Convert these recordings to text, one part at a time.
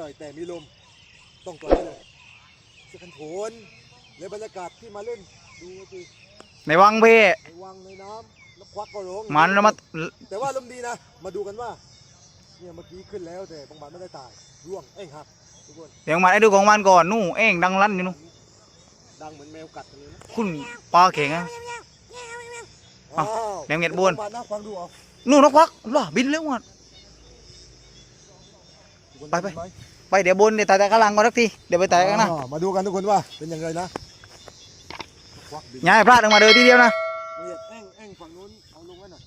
ร่อยแต่มีลมต้องตัวนี้เลยเสื้อกันฝนและบรรยากาศที่มาเล่นดูสิในวังพี่ในวังในน้ำแล้วควักก็ร้องมันแล้วมาแต่ว่าลมณ์ดีนะ มาดูกันว่าเนี่ยเมื่อกี้ขึ้นแล้วแต่บางมันไม่ได้ตายร่วงเอ้ยครับทุกคนเดี๋ยวมาไอ้ดูของมันก่อนนู่นเอ้งดังลั่นอยู่นู่นดังเหมือนแมวกัดเลยนะคุณปลาเข่งอะอ้าวอ้าวแมวเหงียดบวนฟังนะฟังดูเอานู่นนกควักล่ะบินเร็วอะทุกคน ไปไปเห็นหมไปเดี๋ยวบนเดี๋ยวถ่ายแต่ข้างหลังก่อนสักทีเดี๋ยวไปถ่ายข้างหน้าอ่ามาดูกันทุกคนว่าเป็นยังไงนะควักบินอย่าให้พลาดออกมาเดินทีเดียวนะเนี่ยเอ้งเอ้งฝั่งนู้นเอาลงไว้หน่อย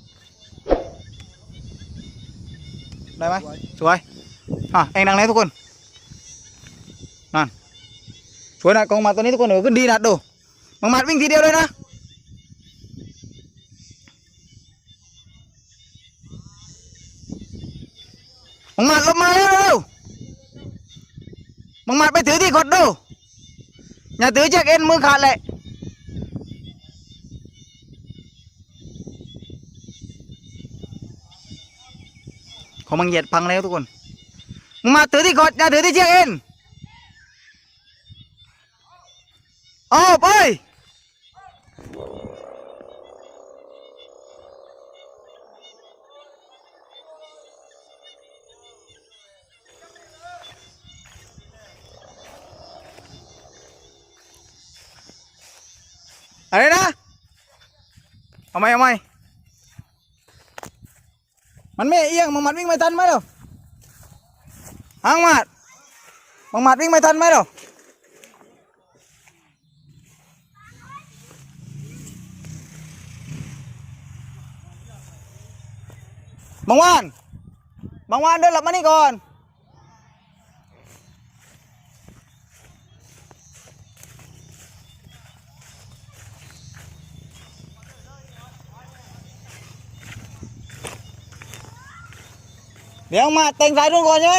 ได้ไหมไว้สวยอะเองดังไหนทุกคนนั่นสวยนะกองมาตัวนี้ทุกคนเออขึ้นดีนะดูมังมัดวิ่งทีเดียวเลยนะมังมัดลงมาเร็วๆ มัดไปถือที่กดดู อย่าถือเชือกเอ็นมือขาดเลยของมังเหยียดพังแล้วทุกคนมึงมาถือที่กดอย่าถือที่เชือกเอ็นโอาไป อะไรนะ เอาไหมเอาไหมมันไม่เอียงมังมัดวิ่งไม่ทันไหมเดี๋ยวหางมัดมังมัดวิ่งไม่ทันไหมเดี๋ยวบางวานบางวานเดินหลับมานี่ก่อน เดี๋ยวมาแต่งสายรุ่นก่อนใช่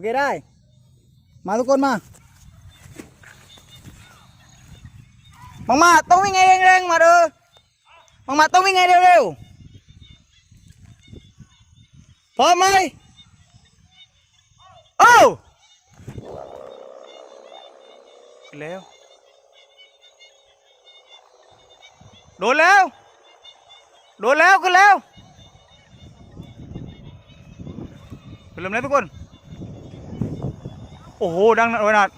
เดี๋ยวแป๊บนึงทุกคนแป๊บเดียวเกเร่งเกเร่งโอเคได้ มาทุกคนมาบังมาต้องวิ่งไงเร่งๆมาเด้อบังมาต้องวิ่งไงเร็วๆพร้อมไหมโอ้ขึ้นแล้วโดนแล้วโดนแล้วขึ้นแล้วขึ้นเริ่มแล้วทุกคน โอ้โห ดังนะโอ้ยนัด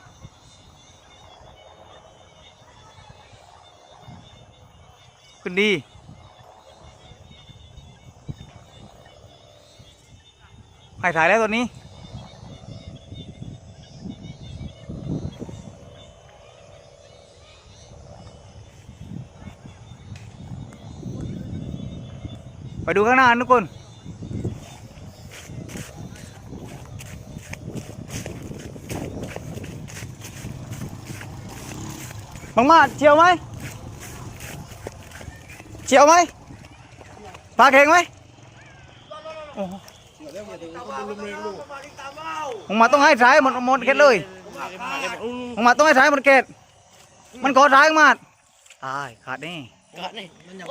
ขึ้นดีให้ถ่ายแล้วตัวนี้ ไปดูข้างหน้าทุกคน บังมาเชียวไหมเชียวไหมปลาเข่งไหมโอ้โหบังมาต้องให้สายหมดหมดเกตเลยบังมาต้องให้สายหมดเกตมันกอสายบังมาตายขาดนี่กัดนี่มันอย่าง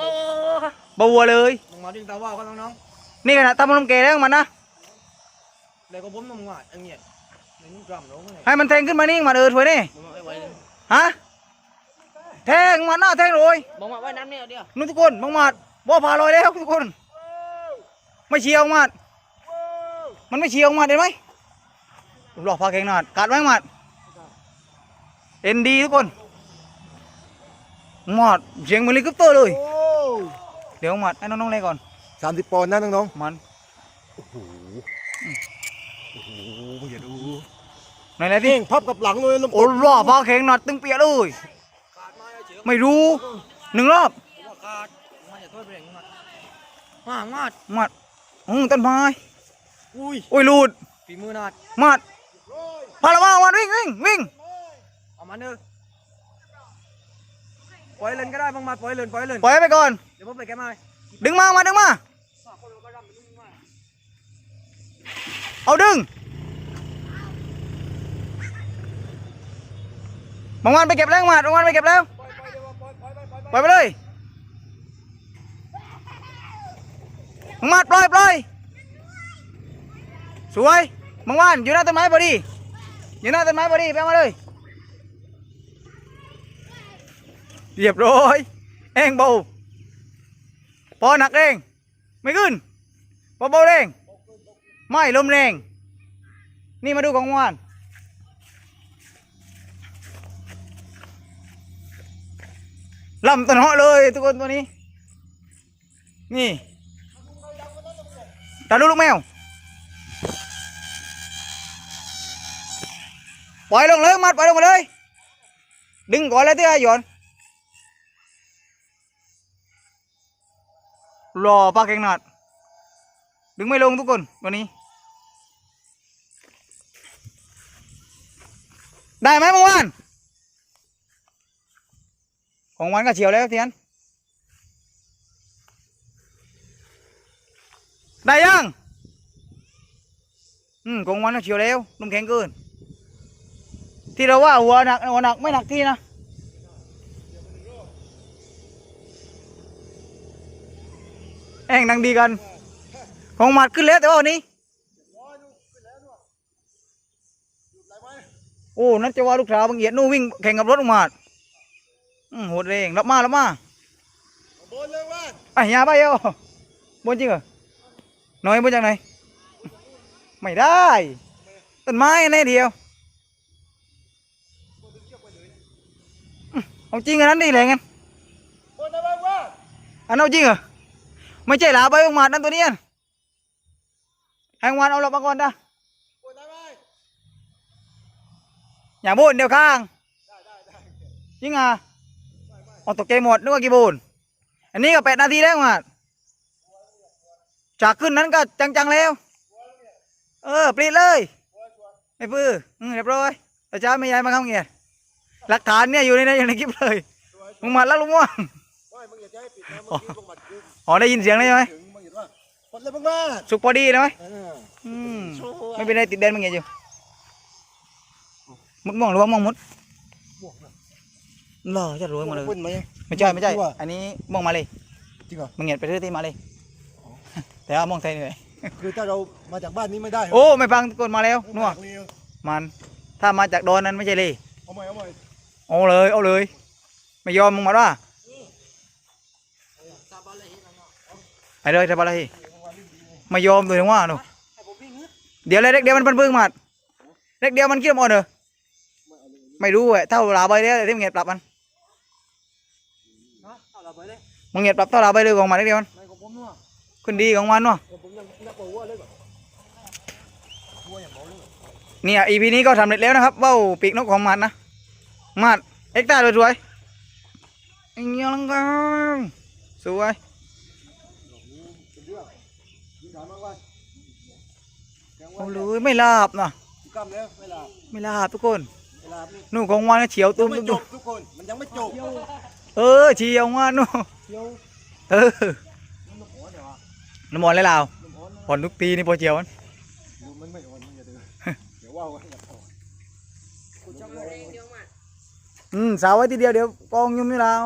บัวเลยมึงมาดึงตาว่าวกันน้องๆนี่ขนาดทำมันเกตแล้วมันนะๆแล้วก็ผมน้ำงาอันเนี้ยในนุ่งกลามน้องให้มันแทงขึ้นมานี่มาเออถวยนี่ฮะ แทงมันหน้าแทงเลยบอกมาไว้น้ำเนี่ยเดียวนู่นทุกคนบังมาดบัวพาลอยแล้วทุกคน ไม่เชียวบังมาดมันไม่เชียวบังมาดเห็นไหมหลอกพาเข่งหนาดกัดไหมบังมาดเอ็นดีทุกคนบังมาดเสียงเหมือนเฮลิคอปเตอร์เลยโอ้เดี๋ยวบังมาดให้น้องๆเล่นก่อนสามสิบปอนด์นะน้องมันๆโอ้โหโอ้โหมึงอย่าดูไหนไหนดิเพ่งพับกับหลังเลยลมโอ้หล่อพาเข่งหนาดตึงเปียเลย ไม่รู้หนึ่งรอบขาดก็แรงงัดมางัดมัดอืมต้นไม้อุ้ยโอ้ยหลุดฝีมือนาดมัดพาละมามัดวิ่งวิ่งวิ่งเอามาเนอะปล่อยเล่นก็ได้บางมาปล่อยเล่นปล่อยเล่นปล่อยไปก่อนเดี๋ยวผมไปแกะมาดึงมามาดึงมาเอาดึงบางวันไปเก็บแล้วมาบางวันไปเก็บแล้ว ปล่อยไปเลยบางวันปล่อยปล่อยสวยบางวันอยู่หน้าต้นไม้พอดีอยู่หน้าต้นไม้พอดีไปมาเลย เรียบร้อยเองเบาพอหนักเองไม่ขึ้นเบาๆเองไม่ลมแรง นี่มาดูของวาน ลำต้นเหาะเลยทุกคนตัวนี้ นี่ตาลูกลูกแมว ปล่อยลงเลยมัดปล่อยลงมาเลย ดึงก่อนเลยที่ไอ้หยอนรอปลาเก่งหนาดดึงไม่ลงทุกคนวันนี้ ได้ไหมเมื่อวาน ของวันก็เฉียวแล้วเทียน ได้ยัง อืมของวันก็เฉียวแล้วลมแข็งเกิน ที่เราว่าหัวหนักหัวหนักไม่หนักที่นะแองดังดีกัน ของหมัดขึ้นแล้วแต่ว่าวันนี้โอ้ นั่นจะว่าลูกสาวบางเอียดนู่นวิ่งแข่งกับรถออกมาอืม โหดเรงรับมารับมาบนเลยว่าไอ้ยาไปเอ้าบนจริงเหรอน้อยบนจากไหนไม่ได้ต้นไม้แน่เดียวอืมเอาจริงอันนั้นดิแหละงั้นบนเลยว่าอันเอาจริงเหรอไม่ใช่หลาใบออกมานั่นตัวเนี้ยแหงวันเอาหลบมาก่อนนะบนได้ไหมอย่าบูนเดี๋ยวข้างได้ได้ได้จริงอะ เอาตกใจหมดนึกว่ากี่บูนอันนี้ก็แปดนาทีแล้วมาจากขึ้นนั้นก็จังๆแล้ว เออปลีดเลยไม่ปื้ออืมเรียบร้อยอาจารย์ไม่ย้ายมาเข้าเงียหลักฐานเนี่ยอยู่ในนั้นอยู่ในคลิปเลยมึงหมัดแล้วลุงม่วงว่ามึงอย่าใจให้ปิดนะเมื่อกี้พวกมันกูอ๋อได้ยินเสียงเลยใช่ไหมถึงมึงเห็นว่าบนเลยมึงมาสุกพอดีนะไหมเอออืมไม่เป็นไรติดแดนมึงเงียอยู่มุดม่วงหรือว่าม่วงมุดบวกนะ เหรอจะรวยหมดเลยขึ้นไหมไม่ใช่ไม่ใช่จริงว่ะอันนี้ม่วงมาเลยจริงเหรอมึงเงียไปเรื่อยๆมาเลย แต่ว่าม่วงไทยเหนื่อยคือถ้าเรามาจากบ้านนี้ไม่ได้เหรโอ้ไม่ฟังทุกคนมาแล้วนัวเร็วมันถ้ามาจากโดอนนั้นไม่ใช่เลยเอาใหม่เอาใหม่เอาเลยเอาเลย ไม่ยอมมึงมาว่าไอ้เลยทำอะไรไม่ยอมตัวนึงว่าหนูเดี๋ยวเลยเด็กเดียวมันเป็นพึ่งมาดเด็กเดียวมันคิดว่าหมดเหรอไม่รู้เว้ยเท่าลาใบเดียวที่มึงเงียบปรับมัน นะเอาละไปเลย มึงเงียบปรับเท่าลาใบเดียวของมันเด็กเดียวมันในของผมนัวขึ้นดีของมันเนาะผมยังนักกว่าวัวเลยแบบวัวอย่างเมาเลยแบบเนี่ยอีพีนี้ก็สำเร็จแล้วนะครับเว้าปีกนกของมันนะมาดเอ็กซ์ต้าสวยๆอีกอย่างลังกันสวยเป็นเรื่องยิงถามมากว่าแกงว่าเอาเลยไม่ลาบนะกล้ามแล้วเวลาไม่ลาบทุกคนเวลานี่นู่นของวันก็เฉียวยัตุ้งมไม่ตุ้มจตุ้มบทุกคนมันยังไม่จบ เออเฉียวมานู่นเที่ยวเออน้ำหัวเดี๋ยวอะน้ำมันเลยลาวน้ำหัวนะผ่อนทุกปีนี่พอเฉียวมันดูมันไม่อ่อนมันอย่าเดือเดี๋ยวว่าไว้อย่าพออืมสาวไว้ทีเดียวเดี๋ยวกองยุ่มนี่ลาว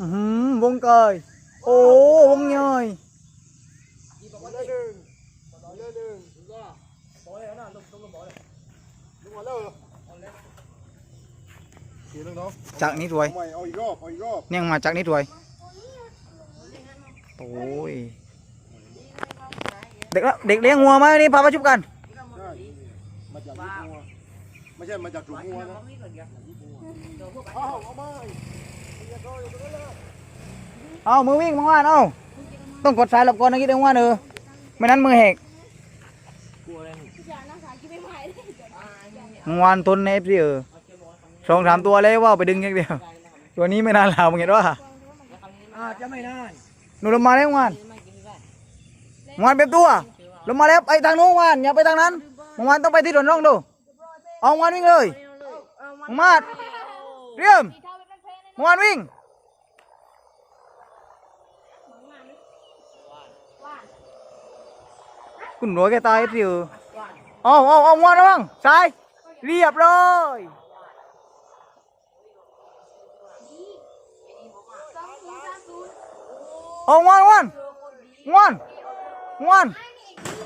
อือหือวงเกยโอ้วงย่อยมาเลยหนึ่งมาเลยหนึ่งบอยนะลงลงบอยลงมาแล้วเสียน้องจากนี้ถวย เอาใหม่เอาอีกรอบเอาอีกรอบเนี่ยมาจากนี้ถวย โอ้ย เด็กละเด็กเลี้ยงงัวไหมนี่พามาชุบกัน ใช่มาจากลูกงัวไม่ใช่มาจากถุงงัวนะเอาเอามาอย่าโดนอย่าโดนเลยเอามือวิ่งมังว่านเอาต้องกดสายหลบก่อนนะคิดเองว่าเนอะไม่นั้นมือแหกกลัวอะไรมังวานทนในเอฟซีเออ สองสามตัวเลยว่าไปดึงอย่างเดียว ตัวนี้ไม่นานแล้วมึงเห็นว่าอาจจะไม่นานหนูลงมาแล้วงานงานเบ็บตัวลงมาแล้วไปทางนู้นงานอย่าไปทางนั้นงานต้องไปที่ถนนร่องดูเอางานวิ่งเลยมาดเรียมงานวิ่งคุณหนูแกตายสิเอาเอาเอางานระวังซ้ายเรียบร้อย เอางานงานงานงาน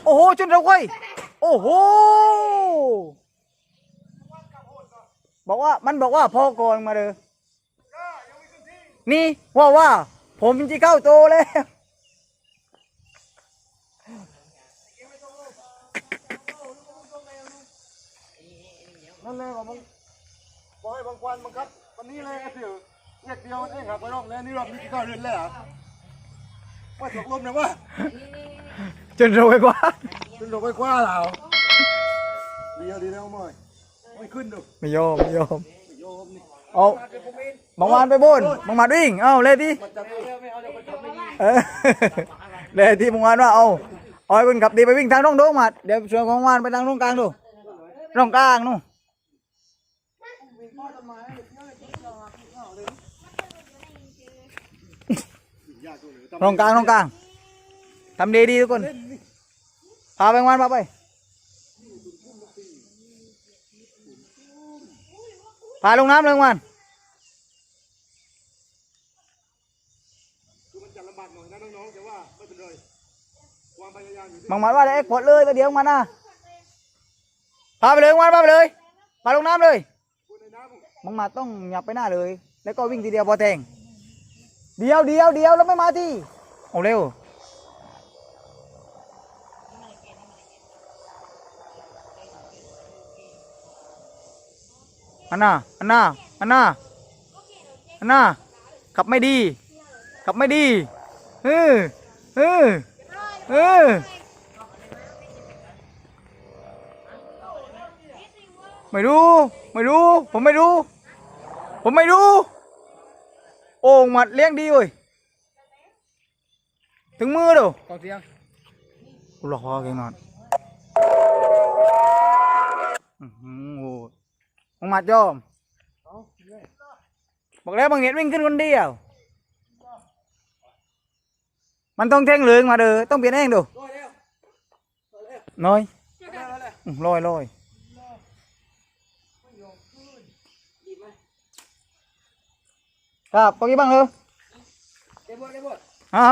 โอ้โหจนเราไว้โอ้โหบอกว่ามันบอกว่าพ่อก่อนมาเลยนี่ว่าว่า ผมจะเข้าโตแล้วนั่นเลยว่ามึงบอกให้บางควันบังคับวันนี้เลยไอ้เสือเรียกเดียวเองครับไปรอบแล้วนี่รอบนี้กี่ก้าเรือนแล้ว ว่าตกลมนะว่าจนเราไว้กว่าจนลงไปคว้าเราเดียวดีแล้วมั้ยไม่ขึ้นดูไม่ยอมไม่ยอมไม่โยมนี่เอาบางวันไปบนบางวันวิ่ง เอาเลยที่มันจะไม่ไม่เอาจะไปทำไม่ดีเออเลยที่บางวันว่าเอาเอาให้คนขับดีไปวิ่งทางร่องโดงมาเดี๋ยวชวนของวานไปทางร่องกลางดูร่องกลางนู่น ร่องกลางร่องกลางทำดีดีทุกคน พาไปบางวันพาไป พาลงน้ำเลยบางวันคือมันจะลำบากหน่อยนะน้องๆแต่ว่าไม่เป็นไรความพยายามอยู่ที่บางวันว่าได้เอ็กพอร์ตเลยแต่เดี๋ยวมันนะพาไปเลยบางวันพาไปเลย พาลงน้ำเลยคุณในน้ำมึงบางมาต้องหยับไปหน้าเลย แล้วก็วิ่งทีเดียวพอแทง เดียวเดียวเดียวแล้วไม่มาที่เอาเร็วอันน่าอันน่าอันน่าอันน่าขับไม่ดีขับไม่ดีเออเออเออไม่รู้ ไม่รู้ ผมไม่รู้ ผมไม่รู้ โอ่งหมัดเลี้ยงดีเว้ยถึงมือดูกองเสียงกูรอเก่งนอนอื้อหือโอ้มึงหมัดยอมบอกแล้วบางเห็นวิ่งขึ้นคนเดียวมันต้องแท่งเหลืองมาเด้อต้องเปลี่ยนเองดูร้อยแล้วน้อยร้อยแล้วอื้อลอยลอย ครับปกี้บ้างเลยเบดเบดเอา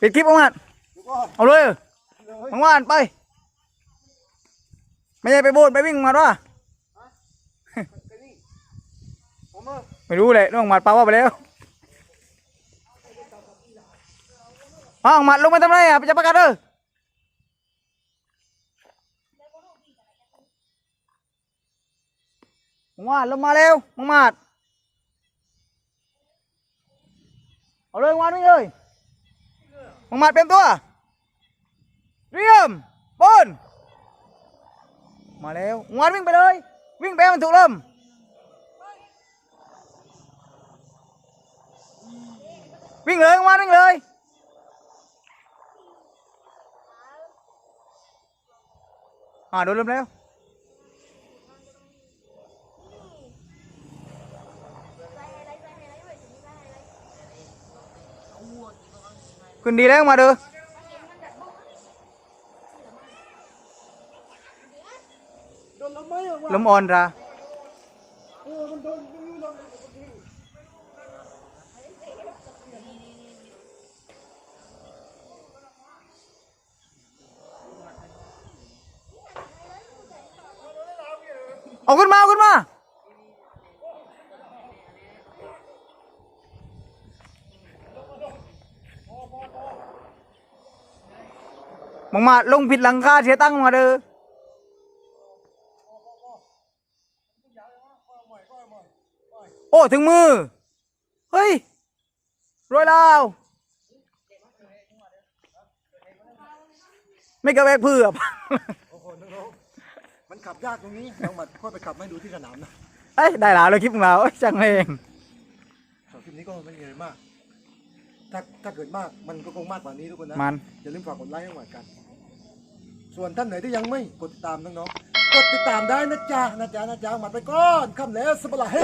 ปิดคลิปออกมาเดี๋ยวก็เอาเลยเลยบางวานไป ไม่ใช่ไปโบนไปวิ่งมาว่าไปนี่ผมว่าไม่รู้เลยน้องหมัดปาว่าไปแล้วอ้าวหมัดลงมาทำไรอะไปจับประกันเด้อบางวานลงมาเร็วบางมัดเอาเลยบางวาด เป็นตัวเรียมบนมาแล้วบางวานวิ่งไปเลยวิ่งไปให้มันถูกเริ่ม วิ่งเลยมาวิ่งเลย อ่าโดนลมแล้ว ขึ้นดีแล้วมาเด้อโดนลมไหมอะวะลมอ่อนราเออมันโดนมันโดนเอาขึ้นมาเอาขึ้นมา มึงมาลงผิดหลังคาเสียตั้งค์มาเด้อโอ้ถึงมือ เฮ้ยรวยลาวไม่กระแวกเพื่อบโอ้โหน้องๆมันขับยากตรงนี้น้องหมัดค่อยไปขับให้ดูที่สนามนะเอ้ยได้แล้วเลยคลิปของเราเอ้ยจังเองนี้ก็ไม่มีอะไรมาก ถ้าถ้าเกิดมากมันก็คงมากกว่านี้ทุกคนนะมันอย่าลืมฝากกดไลค์ให้หน่อยกัน ส่วนท่านไหนที่ยังไม่กดติดตามน้องๆกดติดตามได้นะจ๊ะนะจ๊ะนะจ๊ะมาไปก่อนคำแล้วสบายเฮ